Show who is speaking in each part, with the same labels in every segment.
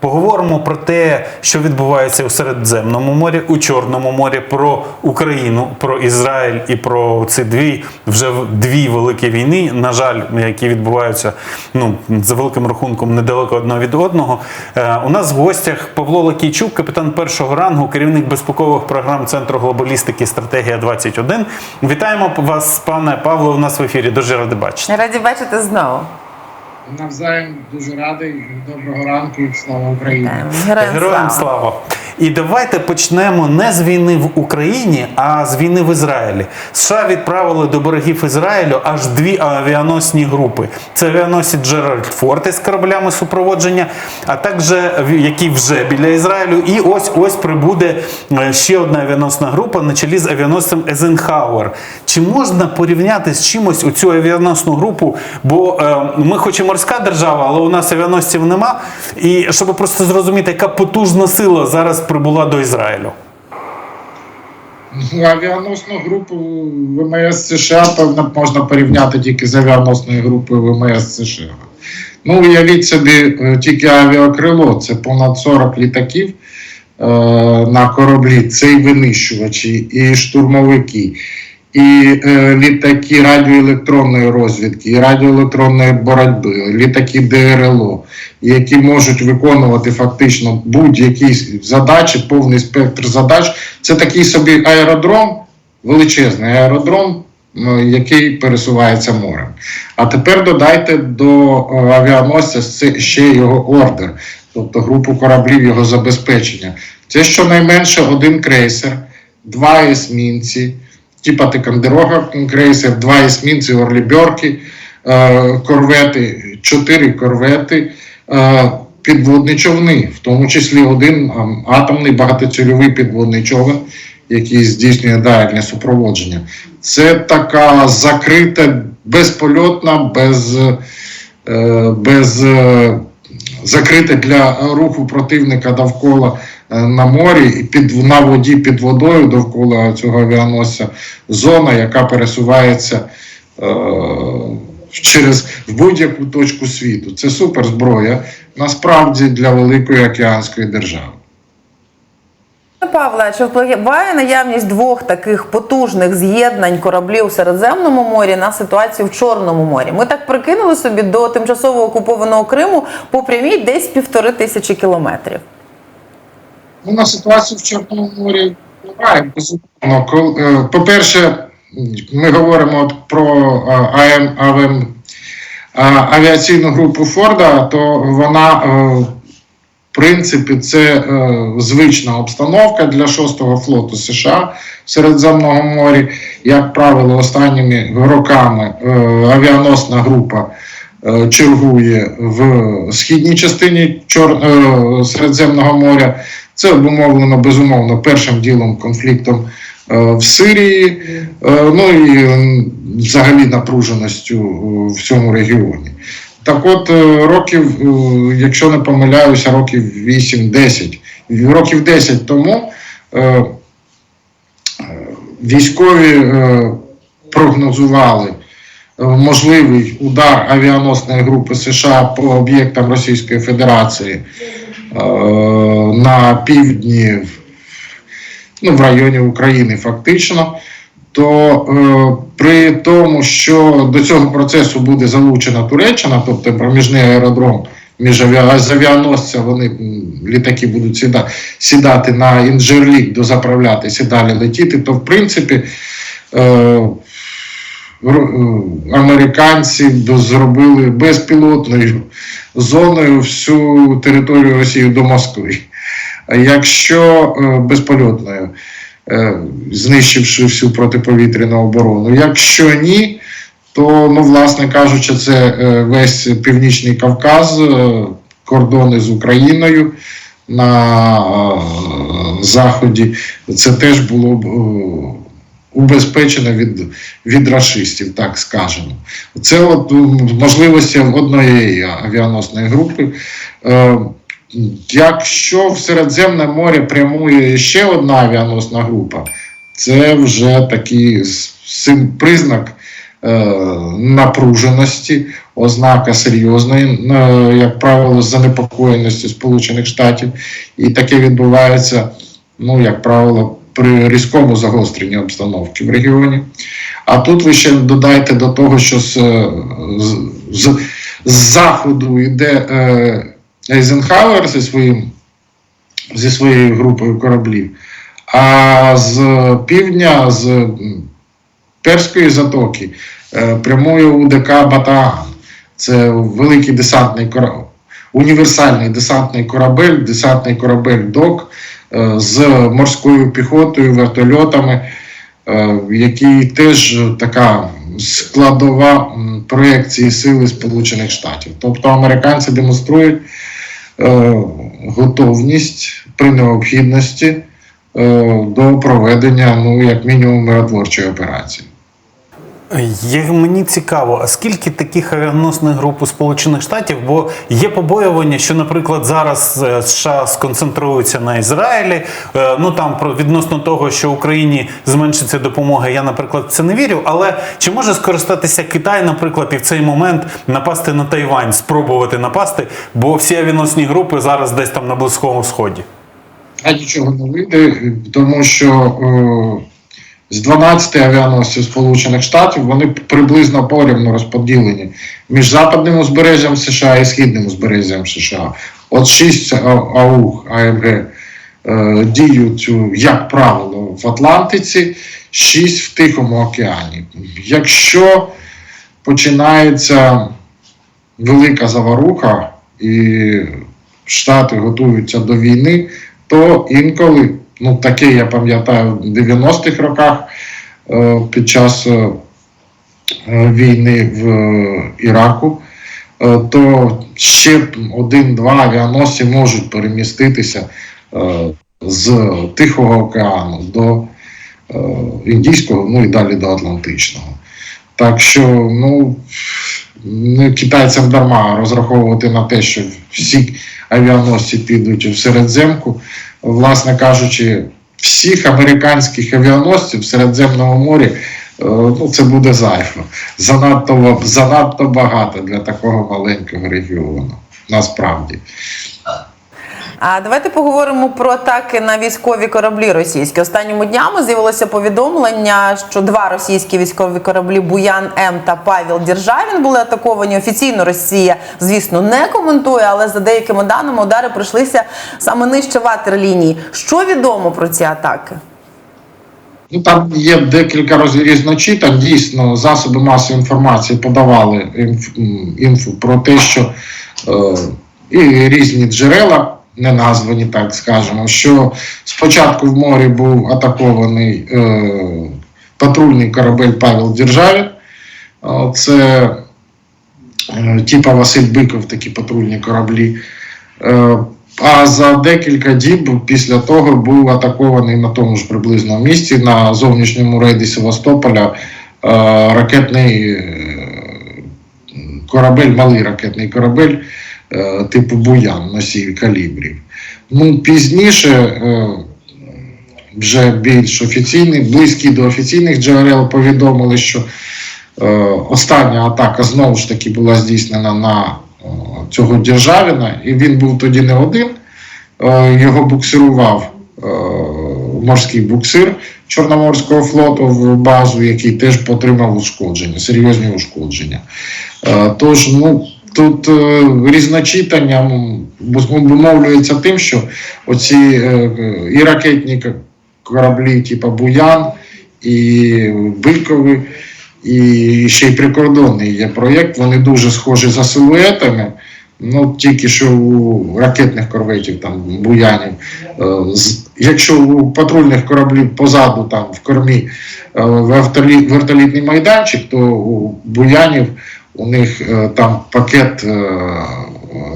Speaker 1: Поговоримо про те, що відбувається у Середземному морі, у Чорному морі, про Україну, про Ізраїль і про ці дві вже дві великі війни, на жаль, які відбуваються ну за великим рахунком недалеко одне від одного. Е, у нас в гостях Павло Лакійчук, капітан першого рангу, керівник безпекових програм Центру глобалістики Стратегія 21 Вітаємо вас, пане Павло. У нас в ефірі. Дуже ради бачити.
Speaker 2: Раді бачити знову.
Speaker 3: Навзаєм дуже радий. Доброго ранку. Слава Україні.
Speaker 2: Героям, слава.
Speaker 1: І давайте почнемо не з війни в Україні, а з війни в Ізраїлі. США відправили до берегів Ізраїлю аж дві авіаносні групи. Це авіаносець Джеральд Форд із кораблями супроводження, а також в- які вже біля Ізраїлю. І ось ось прибуде е, ще одна авіаносна група на чолі з авіаносцем Езенхауер. Чи можна порівняти з чимось у цю авіаносну групу? Бо е, ми хоч і морська держава, але у нас авіаносців нема. І щоб просто зрозуміти, яка потужна сила зараз прибула до Ізраїлю.
Speaker 3: Ну, Авіаносну групу ВМС США певно можна порівняти тільки з авіаносною групою ВМС США. Ну, уявіть собі, е, тільки авіакрило це понад 40 літаків е, на кораблі. Це і винищувачі, і штурмовики, і е, літаки радіоелектронної розвідки, і радіоелектронної боротьби, літаки ДРЛО, які можуть виконувати фактично будь-які задачі, повний спектр задач. Це такий собі аеродром, величезний аеродром, який пересувається морем. А тепер додайте до е, авіаносця ще його ордер, тобто групу кораблів його забезпечення. Це щонайменше один крейсер, два есмінці, типа Тикандерога крейсер, два есмінці, Орлібьорки, е, корвети, чотири корвети, е, підводні човни, в тому числі один атомний багатоцільовий підводний човен, який здійснює дальнє супроводження. Це така закрита, безпольотна, без, е, без е, закрита для руху противника довкола е, на морі і під на воді під водою довкола цього авіаносця зона, яка пересувається е, через в будь-яку точку світу. Це суперзброя насправді для великої океанської держави.
Speaker 2: Павле, чи впливає наявність двох таких потужних з'єднань кораблів у Середземному морі на ситуацію в Чорному морі? Ми так прикинули собі до тимчасово окупованого Криму по прямій десь півтори тисячі кілометрів.
Speaker 3: Ну, на ситуацію в Чорному морі впливає, безумовно. Е, По-перше, ми говоримо про е, АМ, АВМ, авіаційну групу Форда, то вона, е, в принципі, це е, звична обстановка для 6-го флоту США в Середземному морі. Як правило, останніми роками е, авіаносна група е, чергує в східній частині Чор... е, Середземного моря. Це обумовлено безумовно першим ділом конфліктом е, в Сирії, е, ну і взагалі напруженістю е, в цьому регіоні. Так от, е, років, е, якщо не помиляюся, років 8-10, років 10 тому е, е, військові е, прогнозували можливий удар авіаносної групи США по об'єктам Російської Федерації е, на півдні, ну, в районі України, фактично. То е, при тому, що до цього процесу буде залучена Туреччина, тобто проміжний аеродром між авіа... авіаносця, вони літаки будуть сіда... сідати на інжерлік, дозаправлятися і далі летіти, то в принципі е, е, американці зробили безпілотною зоною всю територію Росії до Москви. Якщо е, безпольотною, знищивши всю протиповітряну оборону, якщо ні, то, ну, власне кажучи, це е, весь Північний Кавказ, е, кордони з Україною на е, заході, це теж було б. е, Убезпечено від, від рашистів, так скажемо. Це от можливості одної авіаносної групи. Е, Якщо в Середземне море прямує ще одна авіаносна група, це вже такий признак е, напруженості, ознака серйозної, е, як правило, занепокоєності Сполучених Штатів, і таке відбувається, ну, як правило, при різкому загостренні обстановки в регіоні. А тут ви ще додайте до того, що з, з, з, заходу йде е, Ейзенхауер зі, своїм, зі своєю групою кораблів, а з півдня, з Перської затоки, е, прямує УДК Батаган. Це великий десантний корабель, універсальний десантний корабель, десантний корабель ДОК е, з морською піхотою, вертольотами, е, який теж така складова м, проекції сили Сполучених Штатів. Тобто американці демонструють готовність при необхідності е, до проведення, ну, як мінімум, миротворчої операції.
Speaker 1: Є, мені цікаво, а скільки таких авіаносних груп у Сполучених Штатів? Бо є побоювання, що, наприклад, зараз е, США сконцентруються на Ізраїлі. Е, Ну там про відносно того, що Україні зменшиться допомога, я, наприклад, це не вірю. Але чи може скористатися Китай, наприклад, і в цей момент напасти на Тайвань, спробувати напасти? Бо всі авіаносні групи зараз десь там на Близькому Сході.
Speaker 3: А нічого не вийде, тому що е, з 12 авіаносців Сполучених Штатів вони приблизно порівну розподілені між западним узбережжям США і східним узбережжям США. От 6 АУГ АМГ е, діють, е, як правило, в Атлантиці, 6 в Тихому океані. Якщо починається велика заваруха і Штати готуються до війни, то інколи, ну таке я пам'ятаю в 90-х роках е, під час е, е, війни в Іраку, то ще один-два авіаносці можуть переміститися з Тихого океану до Індійського, ну і далі до Атлантичного. Так що, ну, китайцям дарма розраховувати на те, що всі авіаносці підуть в Середземку. Власне кажучи, всіх американських авіаносців в Середземному морі е, ну, це буде зайво. Занадто, занадто багато для такого маленького регіону. Насправді.
Speaker 2: А давайте поговоримо про атаки на військові кораблі російські. Останніми днями з'явилося повідомлення, що два російські військові кораблі Буян М та Павел Державін були атаковані. Офіційно Росія, звісно, не коментує, але за деякими даними удари прийшлися саме нижче ватерлінії. Що відомо про ці атаки?
Speaker 3: Ну, там є декілька різночитань. Дійсно, засоби масової інформації подавали інф, інфу про те, що е, і різні джерела, не названі, так скажемо, що спочатку в морі був атакований е, патрульний корабель Павел Державін. Е, Це е, типа Василь Биков, такі патрульні кораблі. Е, а за декілька діб після того був атакований на тому ж приблизно місці на зовнішньому рейді Севастополя е, ракетний е, корабель, малий ракетний корабель типу Буян, носій калібрів. Ну, пізніше, е, вже більш офіційний, близькі до офіційних джерел повідомили, що е, остання атака знову ж таки була здійснена на е, цього Державіна, і він був тоді не один. Е, його буксирував е, морський буксир Чорноморського флоту в базу, який теж отримав ушкодження, серйозні ушкодження. Е, Тож, ну. Тут е, різночитання обумовлюється тим, що оці е, е, і ракетні кораблі, типу Буян, і Бикові, і ще й прикордонний є проєкт. Вони дуже схожі за силуетами. Ну, тільки що у ракетних корветів, там буянів, е, якщо у патрульних кораблів позаду, там в кормі е, вертолітний майданчик, то у буянів у них е, там пакет е,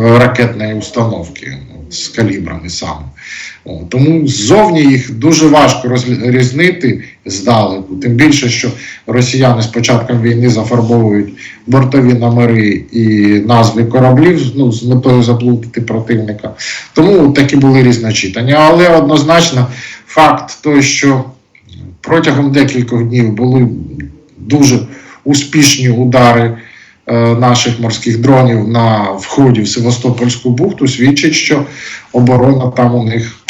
Speaker 3: ракетної установки з калібрами саме. Тому ззовні їх дуже важко розрізнити здалеку. Тим більше, що росіяни з початком війни зафарбовують бортові номери і назви кораблів ну, з метою заплутати противника. Тому такі були різночитання. Але однозначно факт той, що протягом декількох днів були дуже успішні удари наших морських дронів на вході в Севастопольську бухту свідчить, що оборона там у них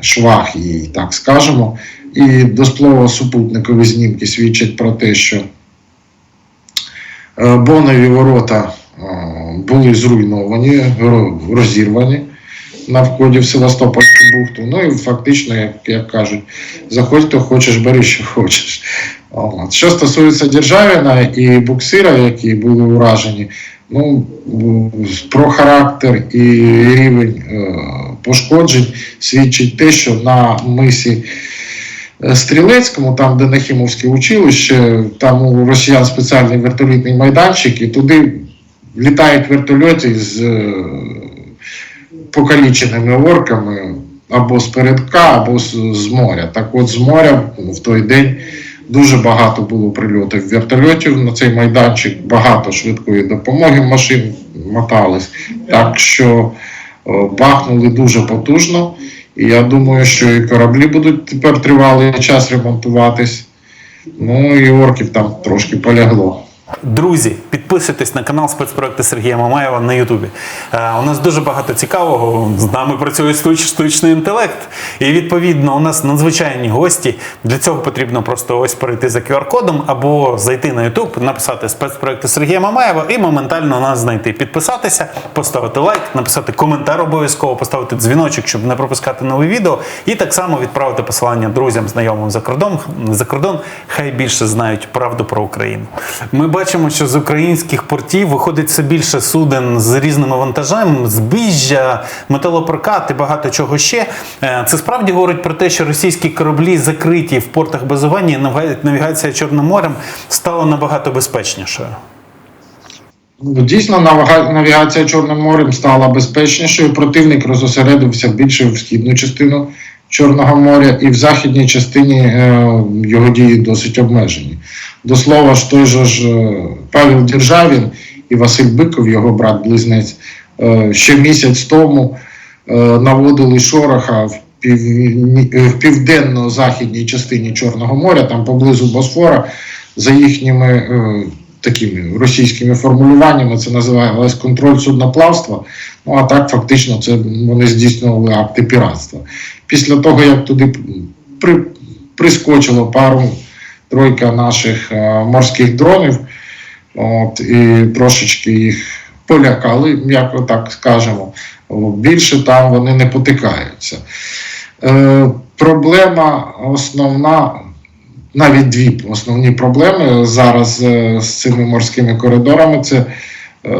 Speaker 3: швах її, так скажемо. І до слова, супутникові знімки свідчать про те, що е, Бонові ворота е, були зруйновані, розірвані на вході в Севастопольську бухту. Ну і фактично, як, як кажуть, заходь, то хочеш, бери, що хочеш. От. Що стосується Державіна і буксира, які були уражені, ну, про характер і рівень е, пошкоджень свідчить те, що на мисі е, Стрілецькому, там, де Нахімовське училище, там у росіян спеціальний вертолітний майданчик, і туди літають вертольоти з е, покаліченими орками або з передка, або з, з моря. Так от з моря в той день дуже багато було прильотів вертольотів на цей майданчик, багато швидкої допомоги машин мотались. Так що бахнули дуже потужно. І я думаю, що і кораблі будуть тепер тривалий час ремонтуватись. Ну і орків там трошки полягло.
Speaker 1: Друзі, підписуйтесь на канал спецпроекти Сергія Мамаєва на Ютубі. Е, у нас дуже багато цікавого. З нами працює штучний інтелект. І відповідно, у нас надзвичайні гості. Для цього потрібно просто ось перейти за QR-кодом або зайти на Ютуб, написати спецпроекти Сергія Мамаєва і моментально нас знайти. Підписатися, поставити лайк, написати коментар обов'язково, поставити дзвіночок, щоб не пропускати нові відео. І так само відправити посилання друзям, знайомим за кордон. За кордон хай більше знають правду про Україну. Ми бачимо, що з українських портів виходить все більше суден з різними вантажами, збіжжя, металопрокат і багато чого ще. Е, Це справді говорить про те, що російські кораблі закриті в портах базування, і навігація Чорним морем стала набагато безпечнішою.
Speaker 3: Ну, Дійсно, навігація Чорним морем стала безпечнішою. Противник розосередився більше в східну частину Чорного моря, і в західній частині е, його дії досить обмежені. До слова ж той же ж е, Павел Державін і Василь Биков, його брат-близнець, е, ще місяць тому наводили шороха в, в південно-західній частині Чорного моря, там поблизу Босфора, за їхніми такими російськими формулюваннями, це називалось контроль судноплавства. Ну а так фактично це вони здійснювали акти піратства. Після того, як туди при, прискочило пару тройка наших е, морських дронів, от, і трошечки їх полякали, м'яко так скажемо. Більше там вони не потикаються. Е, проблема основна, навіть дві основні проблеми зараз е, з цими морськими коридорами. Це е,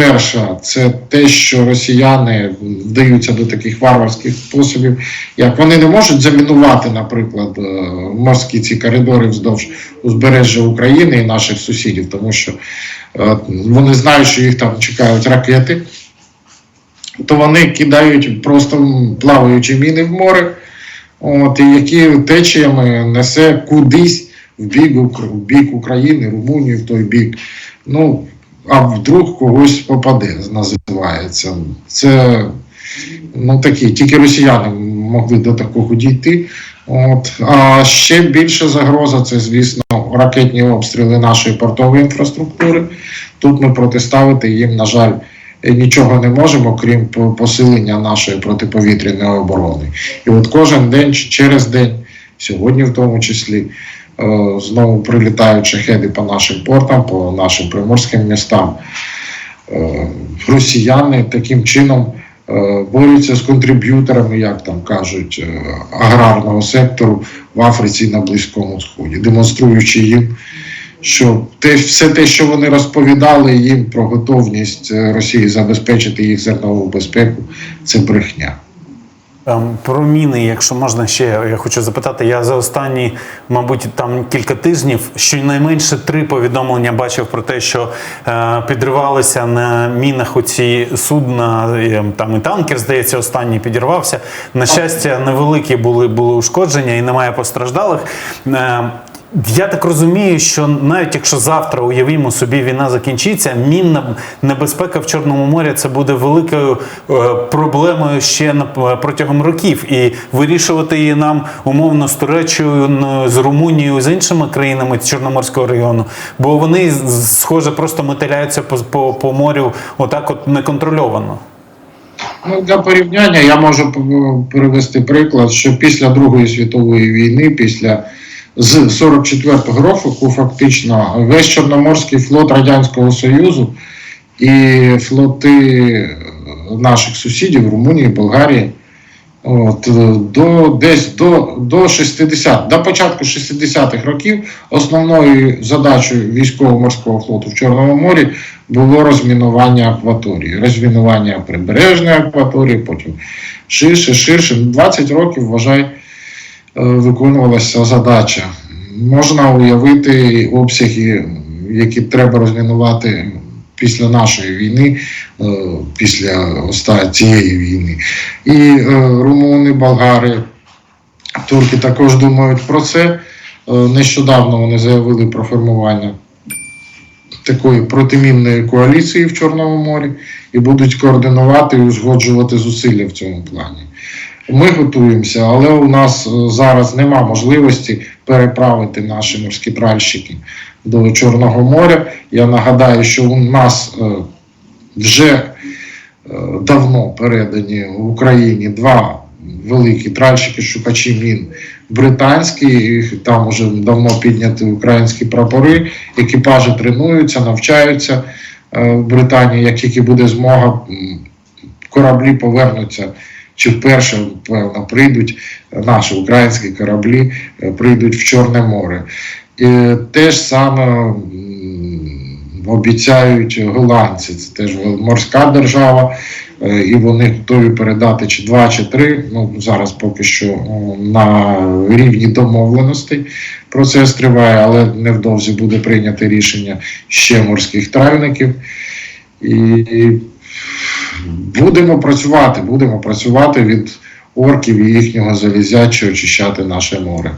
Speaker 3: перша, це те, що росіяни вдаються до таких варварських способів, як вони не можуть замінувати, наприклад, е, морські ці коридори вздовж узбережжя України і наших сусідів, тому що е, вони знають, що їх там чекають ракети, то вони кидають просто плаваючі міни в море, от, і які течіями несе кудись в бік, в бік України, Румунії, в той бік. Ну, а вдруг когось попаде, називається. Це ну, такі, тільки росіяни могли до такого дійти. От. А ще більша загроза це, звісно, ракетні обстріли нашої портової інфраструктури. Тут ми протиставити їм, на жаль, нічого не можемо, крім посилення нашої протиповітряної оборони. І от кожен день через день, сьогодні в тому числі, знову прилітають шахеди по нашим портам, по нашим приморським містам. Е, Росіяни таким чином е, борються з контриб'юторами, як там кажуть, е, аграрного сектору в Африці і на Близькому Сході, демонструючи їм, що те, все те, що вони розповідали їм про готовність е, Росії забезпечити їх зернову безпеку, це брехня.
Speaker 1: Ем, Про міни, якщо можна ще, я хочу запитати. Я за останні, мабуть, там кілька тижнів щонайменше три повідомлення бачив про те, що е, підривалися на мінах у ці судна, е, там і танкер, здається, останній підірвався. На щастя, невеликі були, були ушкодження і немає постраждалих. Е, Я так розумію, що навіть якщо завтра уявімо собі війна закінчиться, мінна небезпека в Чорному морі це буде великою е, проблемою ще на протягом років, і вирішувати її нам умовно з Туреччею, н- з Румунією, з іншими країнами Чорноморського регіону, бо вони схоже просто метеляються по, по, по морю отак, от неконтрольовано.
Speaker 3: Ну, для порівняння я можу п- привести приклад, що після Другої світової війни, після з 44-го року, фактично весь Чорноморський флот Радянського Союзу і флоти е, наших сусідів Румунії, Болгарії. От, е, до десь до, до 60, до початку 60-х років основною задачею військово-морського флоту в Чорному морі було розмінування акваторії, розмінування прибережної акваторії, потім ширше, ширше. 20 років, вважай, виконувалася задача. Можна уявити обсяги, які треба розмінувати після нашої війни, е, після цієї війни. І е, румуни, болгари, турки також думають про це. Е, Нещодавно вони заявили про формування такої протимінної коаліції в Чорному морі і будуть координувати і узгоджувати зусилля в цьому плані. Ми готуємося, але у нас е, зараз нема можливості переправити наші морські тральщики до Чорного моря. Я нагадаю, що у нас е, вже е, давно передані в Україні два великі тральщики, шукачі мін британські, там вже давно підняті українські прапори. Екіпажі тренуються, навчаються в Британії. Як тільки буде змога, кораблі повернуться. Чи вперше, певно, прийдуть наші українські кораблі, е, прийдуть в Чорне море. І те ж саме обіцяють голландці. Це теж морська держава, е, і вони готові передати чи два, чи три. Ну зараз поки що на рівні домовленостей процес триває, але невдовзі буде прийнято рішення ще морських тральників. І будемо працювати, будемо працювати від орків і їхнього залізяча очищати наше море.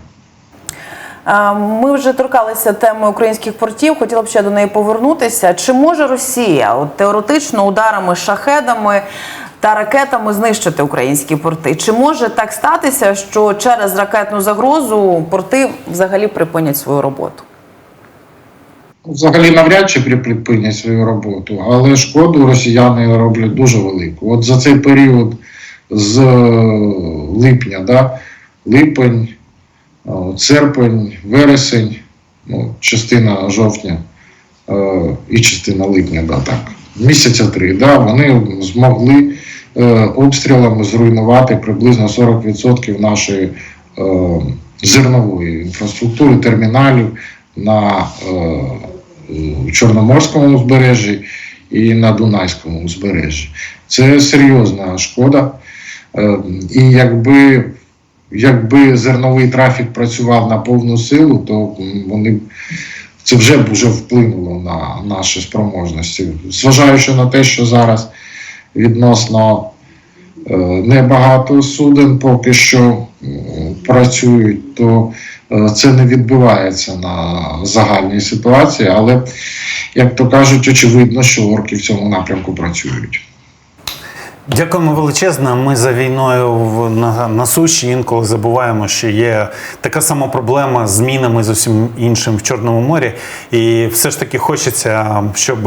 Speaker 2: Ми вже торкалися теми українських портів. Хотіла б ще до неї повернутися. Чи може Росія от, теоретично ударами шахедами та ракетами знищити українські порти? Чи може так статися, що через ракетну загрозу порти взагалі припинять свою роботу?
Speaker 3: Взагалі навряд чи при- припинять свою роботу, але шкоду росіяни роблять дуже велику. От за цей період з е, липня, да, липень, серпень, вересень, ну, частина жовтня е, і частина липня, да, так, місяця три, да, вони змогли е, обстрілами зруйнувати приблизно 40% нашої зернової інфраструктури, терміналів на е, Чорноморському узбережжі і на Дунайському узбережжі. Це серйозна шкода. Е, І якби, якби зерновий трафік працював на повну силу, то вони це вже б вже вплинуло на наші спроможності. Зважаючи на те, що зараз відносно е, небагато суден поки що працюють, то це не відбувається на загальній ситуації, але, як то кажуть, очевидно, що орки в цьому напрямку працюють.
Speaker 1: Дякуємо величезно. Ми за війною в на, на суші інколи забуваємо, що є така сама проблема з мінами з усім іншим в Чорному морі. І все ж таки хочеться, щоб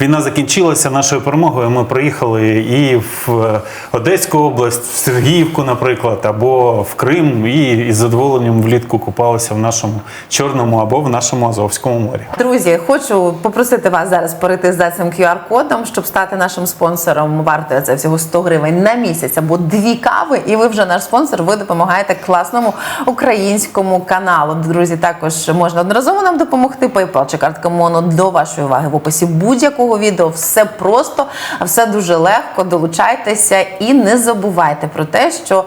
Speaker 1: війна закінчилася нашою перемогою. Ми приїхали і в Одеську область, в Сергіївку, наприклад, або в Крим, і із задоволенням влітку купалися в нашому Чорному або в нашому Азовському морі.
Speaker 2: Друзі, хочу попросити вас зараз перейти за цим QR-кодом, щоб стати нашим спонсором. Варто це всього 100 гривень на місяць або дві кави, і ви вже наш спонсор. Ви допомагаєте класному українському каналу. Друзі, також можна одноразово нам допомогти. PayPal чи картка Моно до вашої уваги в описі будь-якого відео. Все просто, все дуже легко. Долучайтеся і не забувайте про те, що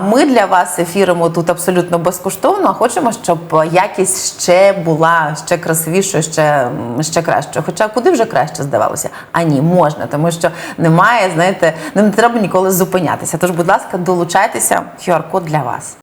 Speaker 2: ми для вас ефіримо тут абсолютно безкоштовно. а Хочемо, щоб якість ще була ще красивішою, ще, ще кращою. Хоча куди вже краще здавалося? А ні, можна, тому що немає, знаєте, не треба ніколи зупинятися. Тож, будь ласка, долучайтеся. QR-код для вас.